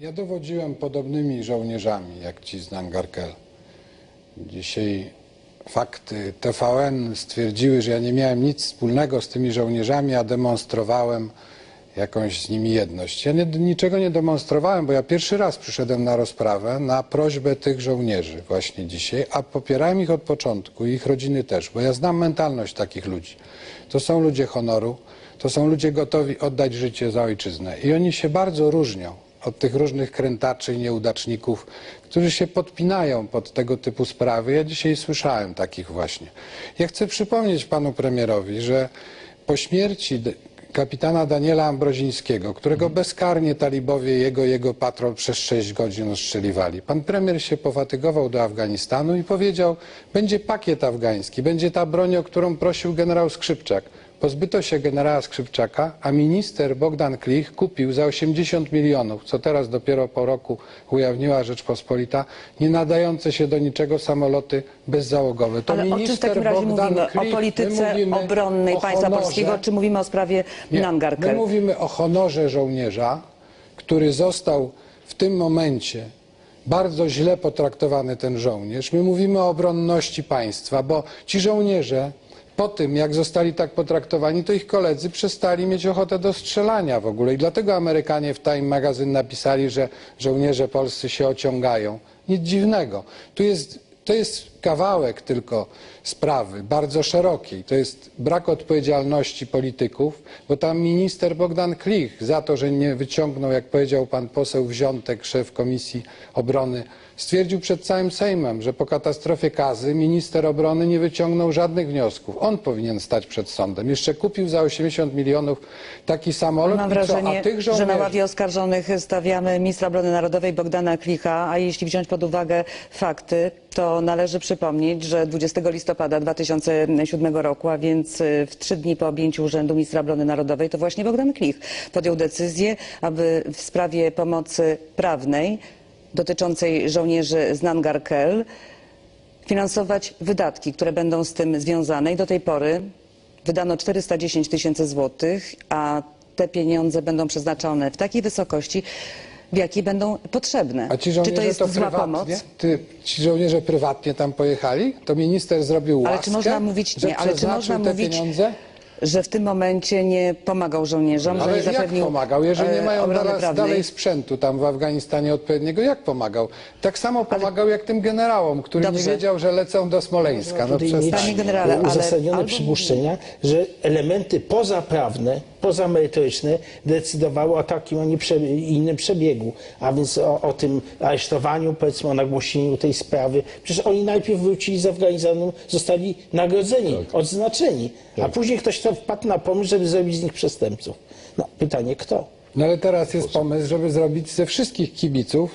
Ja dowodziłem podobnymi żołnierzami jak ci z Nangarkel. Dzisiaj fakty TVN stwierdziły, że ja nie miałem nic wspólnego z tymi żołnierzami, a demonstrowałem jakąś z nimi jedność. Ja nie, niczego nie demonstrowałem, bo ja pierwszy raz przyszedłem na rozprawę na prośbę tych żołnierzy właśnie dzisiaj, a popierałem ich od początku i ich rodziny też, bo ja znam mentalność takich ludzi. To są ludzie honoru, to są ludzie gotowi oddać życie za ojczyznę i oni się bardzo różnią od tych różnych krętaczy i nieudaczników, którzy się podpinają pod tego typu sprawy. Ja dzisiaj słyszałem takich właśnie. Ja chcę przypomnieć panu premierowi, że po śmierci kapitana Daniela Ambrozińskiego, którego bezkarnie talibowie jego jego patrol przez 6 godzin ostrzeliwali. Pan premier się pofatygował do Afganistanu i powiedział, będzie pakiet afgański, będzie ta broń, o którą prosił generał Skrzypczak. Pozbyto się generała Skrzypczaka, a minister Bogdan Klich kupił za 80 milionów, co teraz dopiero po roku ujawniła Rzeczpospolita, nie nadające się do niczego samoloty bezzałogowe. To Ale o czym w takim razie Bogdan mówimy? Klich, O polityce mówimy obronnej o państwa honorze. polskiego, czy mówimy o sprawie Nie, My mówimy o honorze żołnierza, który został w tym momencie bardzo źle potraktowany ten żołnierz. My mówimy o obronności państwa, bo ci żołnierze po tym, jak zostali tak potraktowani, to ich koledzy przestali mieć ochotę do strzelania w ogóle. I dlatego Amerykanie w Time Magazine napisali, że żołnierze polscy się ociągają. Nic dziwnego. Tu jest, to jest kawałek tylko sprawy, bardzo szerokiej. To jest brak odpowiedzialności polityków, bo tam minister Bogdan Klich za to, że nie wyciągnął, jak powiedział pan poseł Wziątek, szef Komisji Obrony, stwierdził przed całym Sejmem, że po katastrofie Kazy minister obrony nie wyciągnął żadnych wniosków. On powinien stać przed sądem. Jeszcze kupił za 80 milionów taki samolot. Mam co? wrażenie, A tych że na żołnierzy... ławie oskarżonych stawiamy ministra obrony narodowej Bogdana Klicha, a jeśli wziąć pod uwagę fakty, to należy przypomnieć, że 20 listopada 2007 roku, a więc y, w trzy dni po objęciu urzędu ministra obrony narodowej, to właśnie Bogdan Klich podjął decyzję, aby w sprawie pomocy prawnej dotyczącej żołnierzy z Nangarkel finansować wydatki, które będą z tym związane. I do tej pory wydano 410 tysięcy złotych, a te pieniądze będą przeznaczone w takiej wysokości, w jakiej będą potrzebne. A ci Czy żołnierze to jest zła prywatnie? pomoc? Ty, ci żołnierze prywatnie tam pojechali? To minister zrobił łaskę, Ale czy można mówić, że nie, ale czy przeznaczył można te mówić, pieniądze? że w tym momencie nie pomagał żołnierzom, że Ale nie jak zapewnił pomagał? Jeżeli nie e, mają obrony teraz prawnej? dalej sprzętu tam w Afganistanie odpowiedniego, jak pomagał? Tak samo pomagał jak tym generałom, który nie Dobrze. wiedział, że lecą do Smoleńska. No tutaj mieć. Panie generale, ale uzasadnione albo przypuszczenia, że elementy pozaprawne, pozamerytoryczne decydowały o takim, a nie innym przebiegu, a więc o, o tym aresztowaniu, powiedzmy o nagłośnieniu tej sprawy. Przecież oni najpierw wrócili z Afganistanu, zostali nagrodzeni, odznaczeni, a później ktoś to wpadł na pomysł, żeby zrobić z nich przestępców. No, pytanie kto? No ale teraz jest pomysł, żeby zrobić ze wszystkich kibiców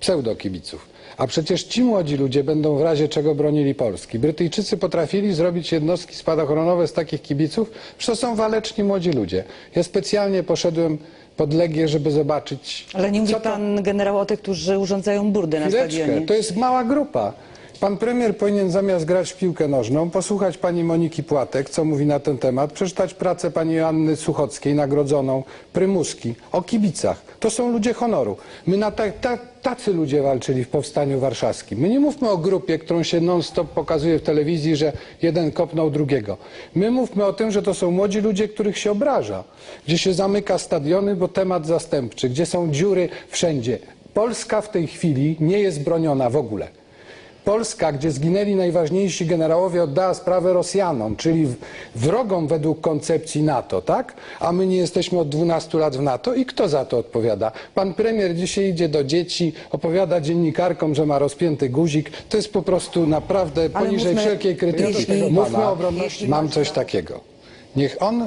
pseudokibiców. A przecież ci młodzi ludzie będą w razie czego bronili Polski. Brytyjczycy potrafili zrobić jednostki spadochronowe z takich kibiców, że to są waleczni młodzi ludzie. Ja specjalnie poszedłem pod Legię, żeby zobaczyć, Ale nie mówi co to pan generał o tych, którzy urządzają burdy na Chwileczkę, stadionie. to jest mała grupa. Pan premier powinien zamiast grać w piłkę nożną, posłuchać pani Moniki Płatek, co mówi na ten temat, przeczytać pracę pani Anny Suchockiej, nagrodzoną Prymuski, o kibicach. To są ludzie honoru. My na ta, ta, tacy ludzie walczyli w Powstaniu Warszawskim. My nie mówmy o grupie, którą się non-stop pokazuje w telewizji, że jeden kopnął drugiego. My mówmy o tym, że to są młodzi ludzie, których się obraża, gdzie się zamyka stadiony, bo temat zastępczy, gdzie są dziury wszędzie. Polska w tej chwili nie jest broniona w ogóle. Polska, gdzie zginęli najważniejsi generałowie, oddała sprawę Rosjanom, czyli wrogom według koncepcji NATO, tak? A my nie jesteśmy od 12 lat w NATO i kto za to odpowiada? Pan premier dzisiaj idzie do dzieci, opowiada dziennikarkom, że ma rozpięty guzik. To jest po prostu naprawdę Ale poniżej mówmy- wszelkiej krytyki. jeśli- Mówmy o obronności. Mam coś takiego. Niech on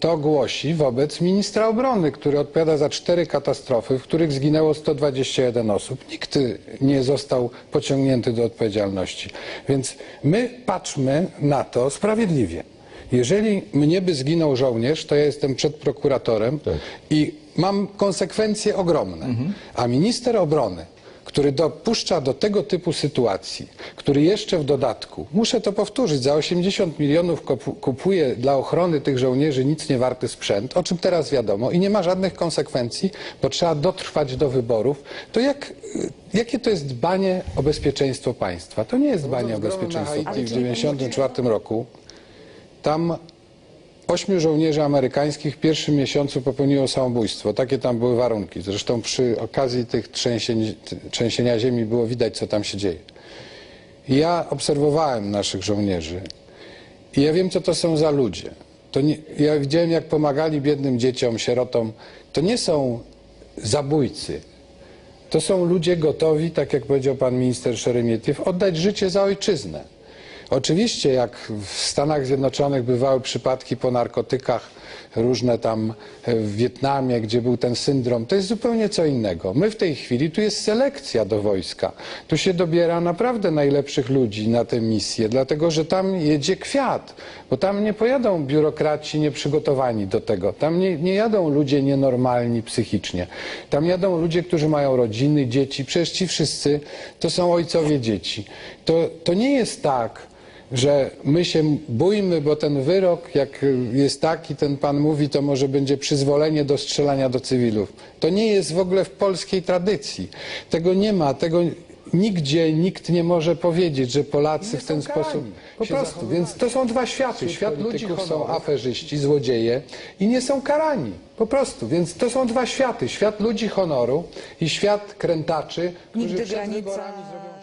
to głosi wobec ministra obrony, który odpowiada za cztery katastrofy, w których zginęło 121 osób. Nikt y, nie został pociągnięty do odpowiedzialności. Więc my patrzmy na to sprawiedliwie. Jeżeli mnie by zginął żołnierz, to ja jestem przed prokuratorem i mam konsekwencje ogromne. A minister obrony który dopuszcza do tego typu sytuacji, który jeszcze w dodatku, muszę to powtórzyć, za 80 milionów kupuje dla ochrony tych żołnierzy nic nie warty sprzęt, o czym teraz wiadomo, i nie ma żadnych konsekwencji, bo trzeba dotrwać do wyborów, to jak, y, jakie to jest dbanie o bezpieczeństwo państwa? To nie jest dbanie o bezpieczeństwo. W 1994 roku tam Ośmiu żołnierzy amerykańskich w pierwszym miesiącu popełniło samobójstwo. Takie tam były warunki. Zresztą przy okazji tych trzęsień, trzęsienia ziemi było widać, co tam się dzieje. Ja obserwowałem naszych żołnierzy i ja wiem, co to są za ludzie. To nie, ja widziałem, jak pomagali biednym dzieciom, sierotom. To nie są zabójcy. To są ludzie gotowi, tak jak powiedział pan minister Szeremietiew, oddać życie za ojczyznę. Oczywiście, jak w Stanach Zjednoczonych bywały przypadki po narkotykach, różne tam w Wietnamie, gdzie był ten syndrom, to jest zupełnie co innego. My w tej chwili, tu jest selekcja do wojska. Tu się dobiera naprawdę najlepszych ludzi na tę misję, dlatego że tam jedzie kwiat, bo tam nie pojadą biurokraci nieprzygotowani do tego. Tam nie, nie jadą ludzie nienormalni psychicznie. Tam jadą ludzie, którzy mają rodziny, dzieci. Przecież ci wszyscy to są ojcowie dzieci. To, to nie jest tak, że my się bójmy, bo ten wyrok, jak jest taki, ten pan mówi, to może będzie przyzwolenie do strzelania do cywilów. To nie jest w ogóle w polskiej tradycji. Tego nie ma, tego nigdzie nikt nie może powiedzieć, że Polacy w ten sposób. Po prostu, więc to są dwa światy. Świat ludzików są aferzyści, złodzieje i nie są karani. Po prostu, więc to są dwa światy. Świat ludzi honoru i świat krętaczy, którzy Nigdy przed granica- wyborami zrobią